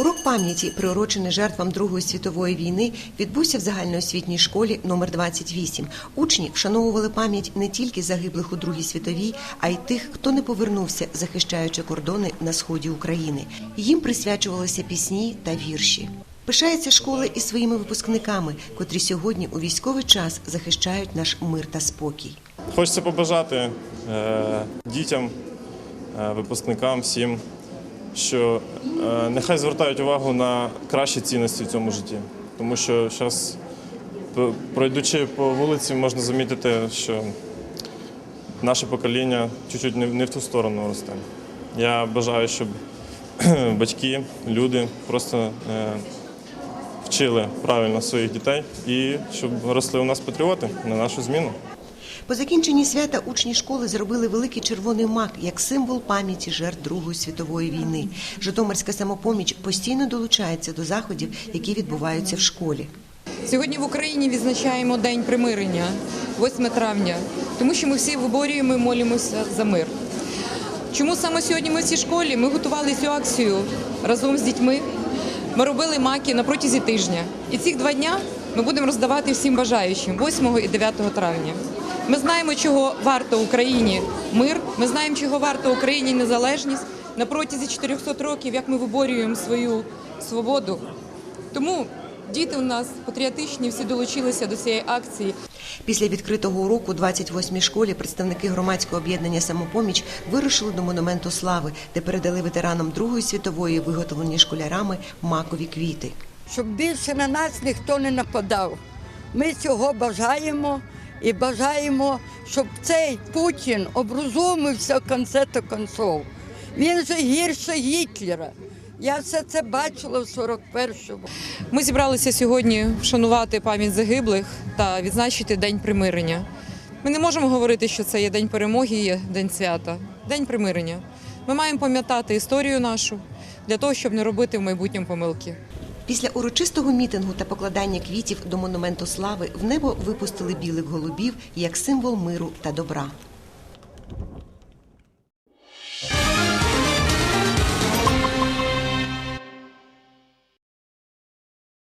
Урок пам'яті, приурочений жертвам Другої світової війни, відбувся в загальноосвітній школі номер 28. Учні вшановували пам'ять не тільки загиблих у Другій світовій, а й тих, хто не повернувся, захищаючи кордони на сході України. Їм присвячувалися пісні та вірші. Пишається школа і своїми випускниками, котрі сьогодні у військовий час захищають наш мир та спокій. Хочеться побажати е, дітям, е, випускникам, всім, що е, нехай звертають увагу на кращі цінності в цьому житті. Тому що зараз, пройдучи по вулиці, можна замітити, що наше покоління чуть-чуть не, в- ту сторону росте. Я бажаю, щоб батьки, люди просто е, вчили правильно своїх дітей і щоб росли у нас патріоти на нашу зміну. По закінченні свята учні школи зробили великий червоний мак як символ пам'яті жертв Другої світової війни. Житомирська самопоміч постійно долучається до заходів, які відбуваються в школі. Сьогодні в Україні відзначаємо День примирення, 8 травня, тому що ми всі виборюємо і молимося за мир. Чому саме сьогодні ми в цій школі? Ми готували цю акцію разом з дітьми. Ми робили маки на протязі тижня. І цих два дня ми будемо роздавати всім бажаючим 8 і 9 травня. Ми знаємо, чого варто Україні мир. Ми знаємо, чого варто Україні незалежність на протязі 400 років, як ми виборюємо свою свободу. Тому діти у нас патріотичні, всі долучилися до цієї акції. Після відкритого уроку у 28-й школі представники громадського об'єднання самопоміч вирушили до монументу слави, де передали ветеранам Другої світової виготовлені школярами макові квіти. щоб більше на нас ніхто не нападав. Ми цього бажаємо і бажаємо, щоб цей Путін оброзумився в конце та концов. Він же гірше Гітлера. Я все це бачила в 41-му. Ми зібралися сьогодні вшанувати пам'ять загиблих та відзначити День примирення. Ми не можемо говорити, що це є день перемоги, є день свята, день примирення. Ми маємо пам'ятати історію нашу для того, щоб не робити в майбутньому помилки. Після урочистого мітингу та покладання квітів до монументу слави в небо випустили білих голубів як символ миру та добра.